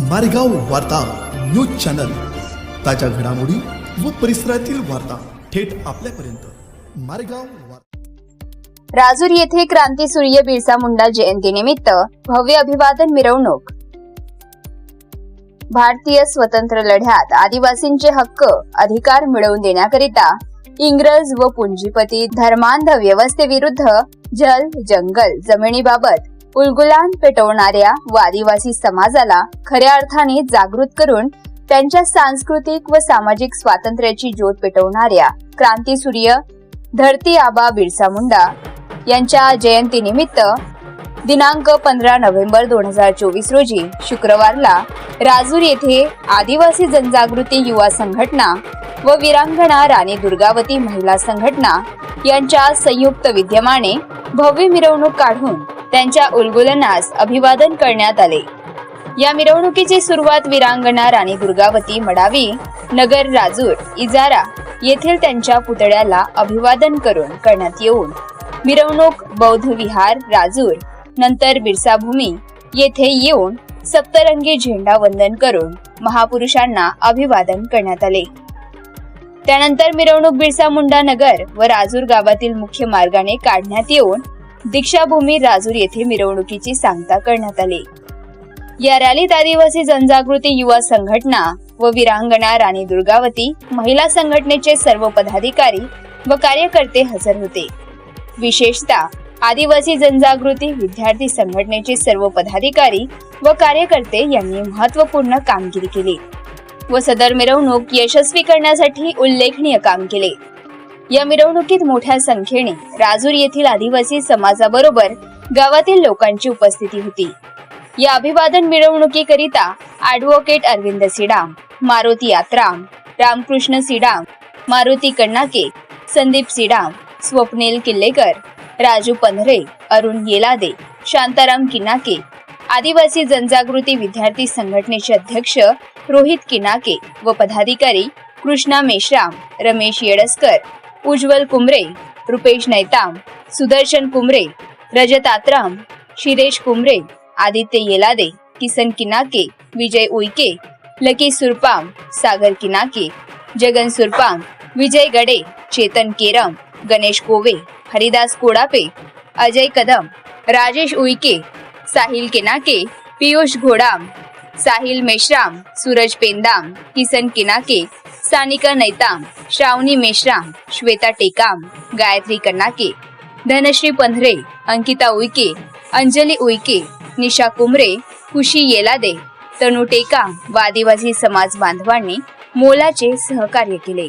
मारेगाव वार्ता news channel. ताज्या घडामोडी व परिसरातील वार्ता थेट आपल्यापर्यंत. मारेगाव राजूर येथे क्रांती सूर्य बिरसा मुंडा जयंतीनिमित्त भव्य अभिवादन मिरवणूक. भारतीय स्वतंत्र लढ्यात आदिवासींचे हक्क अधिकार मिळवून देण्याकरिता इंग्रज व पुंजीपती धर्मांध व्यवस्थेविरुद्ध जल जंगल जमिनीबाबत उलगुलान पेटवणाऱ्या व आदिवासी समाजाला खऱ्या अर्थाने जागृत करून त्यांच्या सांस्कृतिक व सामाजिक स्वातंत्र्याची ज्योत पेटवणाऱ्या क्रांती सूर्य धरती आबा बिरसा मुंडा यांच्या जयंतीनिमित्त दिनांक पंधरा नोव्हेंबर दोन हजार चोवीस रोजी शुक्रवारला राजूर येथे आदिवासी जनजागृती युवा संघटना व वीरांगणा राणी दुर्गावती महिला संघटना यांच्या संयुक्त विद्यमाने भव्य मिरवणूक काढून त्यांच्या उलगुलनास अभिवादन करण्यात आले. या मिरवणुकीची सुरुवात वीरांगणा राणी दुर्गावती मडावी नगर राजूर इजारा येथील त्यांच्या पुतळ्याला अभिवादन करून करण्यात येऊन मिरवणूक बौद्ध विहार राजूर नंतर बिरसाभूमी येथे येऊन सप्तरंगी झेंडा वंदन करून महापुरुषांना अभिवादन करण्यात आले. त्यानंतर मिरवणूक बिरसा मुंडा नगर व राजूर गावातील मुख्य मार्गाने काढण्यात येऊन दीक्षाभूमी राजूर येथे मिरवणुकीची सांगता करण्यात आली. या रॅलीत आदिवासी जनजागृती युवा संघटना व विरांगणा राणी दुर्गावती महिला संघटनेचे सर्व पदाधिकारी व कार्यकर्ते हजर होते. विशेषतः आदिवासी जनजागृती विद्यार्थी संघटनेचे सर्व पदाधिकारी व कार्यकर्ते यांनी महत्त्वपूर्ण कामगिरी केली व सदर मिरवणूक यशस्वी करण्यासाठी उल्लेखनीय काम केले. या मिरवणुकीत मोठ्या संख्येने राजूर येथील आदिवासी समाजाबरोबर गावातील लोकांची उपस्थिती होती. या अभिवादन मिरवणुकीकरिता ॲडव्होकेट अरविंद सिडाम मारुती यात्राम रामकृष्ण सिडाम मारुती कण्णाके संदीप सिडाम स्वप्नील किल्लेकर राजू पंधरे अरुण येलादे शांताराम किनाके आदिवासी जनजागृती विद्यार्थी संघटनेचे अध्यक्ष रोहित किनाके व पदाधिकारी कृष्णा मेश्राम रमेश येडसकर उज्ज्वल कुमरे रुपेश नैताम सुदर्शन कुमरे रजत आत्राम शिरेश कुमरे आदित्य येलादे किसन किनाके विजय उईके लकी सुरपाम सागर किनाके जगन सुरपाम विजय गडे चेतन केरम गणेश कोवे हरिदास कोडापे अजय कदम राजेश उईके साहिल केनाके पियुष घोडाम साहिल मेश्राम सूरज पेंदाम किसन किनाके सानिका नैताम श्रावणी मेश्राम श्वेता टेकाम गायत्री कन्नाके धनश्री पंधरे अंकिता उईके अंजली उईके निशा कुमरे खुशी येलादे तनु टेकाम वादिवासी समाज बांधवांनी मोलाचे सहकार्य केले.